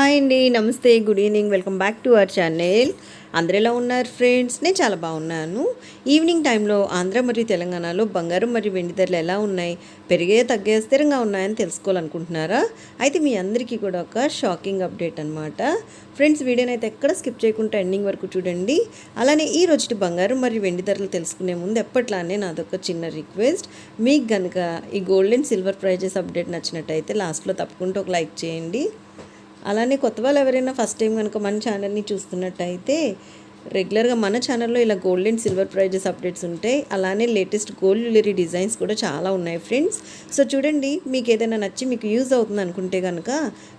Hi అండి నమస్తే good evening welcome back to our channel. అందరు ఎలా ఉన్నారు ఫ్రెండ్స్? నేను చాలా బాగున్నాను. ఈవినింగ్ టైంలో ఆంధ్ర మరియు తెలంగాణలో బంగారం మరియు వెండి ధరలు ఎలా ఉన్నాయి? పెరిగే తగ్గే స్థిరంగా ఉన్నాయని తెలుసుకోవాలనుకుంటున్నారా? అయితే మీ అందరికీ కూడా ఒక షాకింగ్ అప్డేట్ అనమాట ఫ్రెండ్స్ వీడియోని అయితే ఎక్కడ స్కిప్ చేయకుండా ఎండింగ్ వరకు చూడండి. అలానే ఈ రోజు బంగారం మరియు వెండి ధరలు తెలుసుకునే ముందు ఎప్పట్లానే నాదొక చిన్న రిక్వెస్ట్. మీకు కనుక ఈ gold and silver prizes update నచ్చినట్టయితే లాస్ట్లో తప్పకుండా ఒక లైక్ చేయండి. అలానే కొత్త వాళ్ళు ఎవరైనా ఫస్ట్ టైం కనుక మన ఛానల్ని చూస్తున్నట్టయితే రెగ్యులర్గా మన ఛానల్లో ఇలా gold and silver prizes updates ఉంటాయి అలానే లేటెస్ట్ గోల్డ్ జ్యువెలరీ డిజైన్స్ కూడా చాలా ఉన్నాయి ఫ్రెండ్స్ సో చూడండి మీకు ఏదైనా నచ్చి మీకు యూజ్ అవుతుంది అనుకుంటే కనుక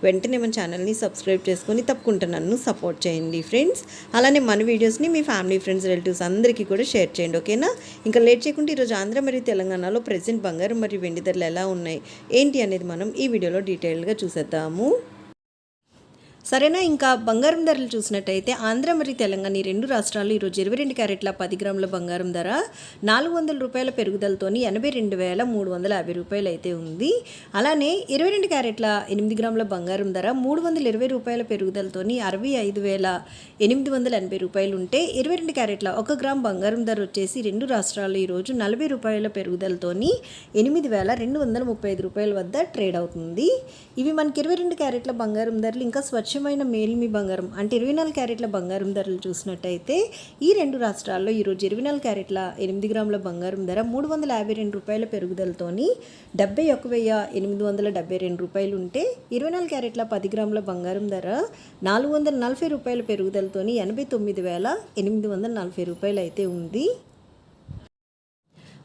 వెంటనే మన ఛానల్ని సబ్స్క్రైబ్ చేసుకొని తప్పకుండా నన్ను సపోర్ట్ చేయండి ఫ్రెండ్స్ అలానే మన వీడియోస్ని మీ ఫ్యామిలీ ఫ్రెండ్స్ రిలేటివ్స్ అందరికీ కూడా షేర్ చేయండి ఓకేనా ఇంకా లేట్ చేయకుండా ఈరోజు ఆంధ్ర మరియు తెలంగాణలో ప్రజెంట్ బంగారం మరియు వెండి ధరలు ఎలా ఉన్నాయి ఏంటి అనేది మనం ఈ వీడియోలో డీటెయిల్గా చూసేద్దాము. సరేనా? ఇంకా బంగారం ధరలు చూసినట్టయితే ఆంధ్ర మరియు తెలంగాణ ఈ రెండు రాష్ట్రాలు ఈరోజు ఇరవై రెండు క్యారెట్ల పది గ్రాముల బంగారం ధర నాలుగు వందల రూపాయల పెరుగుదలతోని ఎనభై రెండు వేల మూడు వందల యాభై రూపాయలు అయితే ఉంది. అలానే ఇరవై రెండు క్యారెట్ల ఎనిమిది గ్రాముల బంగారం ధర మూడు వందల ఇరవై రూపాయల పెరుగుదలతోని అరవై ఐదు వేల ఎనిమిది వందల ఎనభై రూపాయలు ఉంటే ఇరవై రెండు క్యారెట్ల ఒక గ్రామ్ బంగారం ధర వచ్చేసి రెండు రాష్ట్రాలు ఈరోజు నలభై రూపాయల పెరుగుదలతోని ఎనిమిది వేల రెండు వందల ముప్పై ఐదు రూపాయల వద్ద ట్రేడ్ అవుతుంది. ఇవి మనకి ఇరవై రెండు క్యారెట్ల బంగారం ధరలు ఇంకా స్వచ్ఛ స్వచ్ఛమైన మేల్మి బంగారం అంటే ఇరవై నాలుగు క్యారెట్ల బంగారం ధరలు చూసినట్టయితే ఈ రెండు రాష్ట్రాల్లో ఈరోజు ఇరవై నాలుగు క్యారెట్ల ఎనిమిది గ్రాముల బంగారం ధర మూడు వందల యాభై రెండు రూపాయల పెరుగుదలతోని డెబ్బై ఒక వెయ్యి ఎనిమిది వందల డెబ్బై రెండు రూపాయలు ఉంటే ఇరవై నాలుగు క్యారెట్ల పది గ్రాముల బంగారం ధర నాలుగు వందల నలభై రూపాయల పెరుగుదలతోని ఎనభై తొమ్మిది వేల ఎనిమిది వందల నలభై రూపాయలు అయితే ఉంది.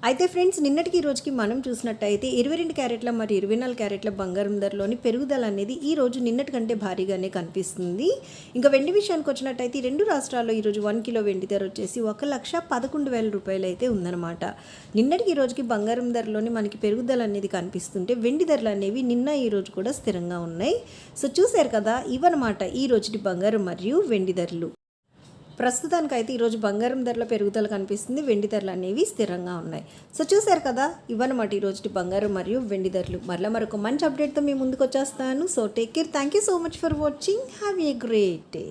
అయితే ఫ్రెండ్స్ నిన్నటికి రోజుకి మనం చూసినట్టయితే ఇరవై రెండు క్యారెట్ల మరి ఇరవై నాలుగు క్యారెట్ల బంగారం ధరలోని పెరుగుదల అనేది ఈ రోజు నిన్నటి కంటే భారీగానే కనిపిస్తుంది. ఇంకా వెండి విషయానికి వచ్చినట్టయితే ఈ రెండు రాష్ట్రాల్లో ఈరోజు వన్ కిలో వెండి ధర వచ్చేసి ఒక లక్ష పదకొండు వేల రూపాయలు అయితే ఉందన్నమాట. నిన్నటికి ఈ రోజుకి బంగారం ధరలోని మనకి పెరుగుదల అనేది కనిపిస్తుంటే వెండి ధరలు అనేవి నిన్న ఈ రోజు కూడా స్థిరంగా ఉన్నాయి. సో చూశారు కదా ఇవన్నమాట ఈ రోజుటి బంగారం మరియు వెండి ధరలు. ప్రస్తుతానికైతే ఈరోజు బంగారం ధరల పెరుగుదల కనిపిస్తుంది. వెండి ధరలు అనేవి స్థిరంగా ఉన్నాయి. సో చూశారు కదా ఇవన్నమాట ఈరోజు బంగారం మరియు వెండి ధరలు. మరలా మరొక మంచి అప్డేట్తో మీ ముందుకు వచ్చేస్తాను. So take care thank you so much for watching have a great day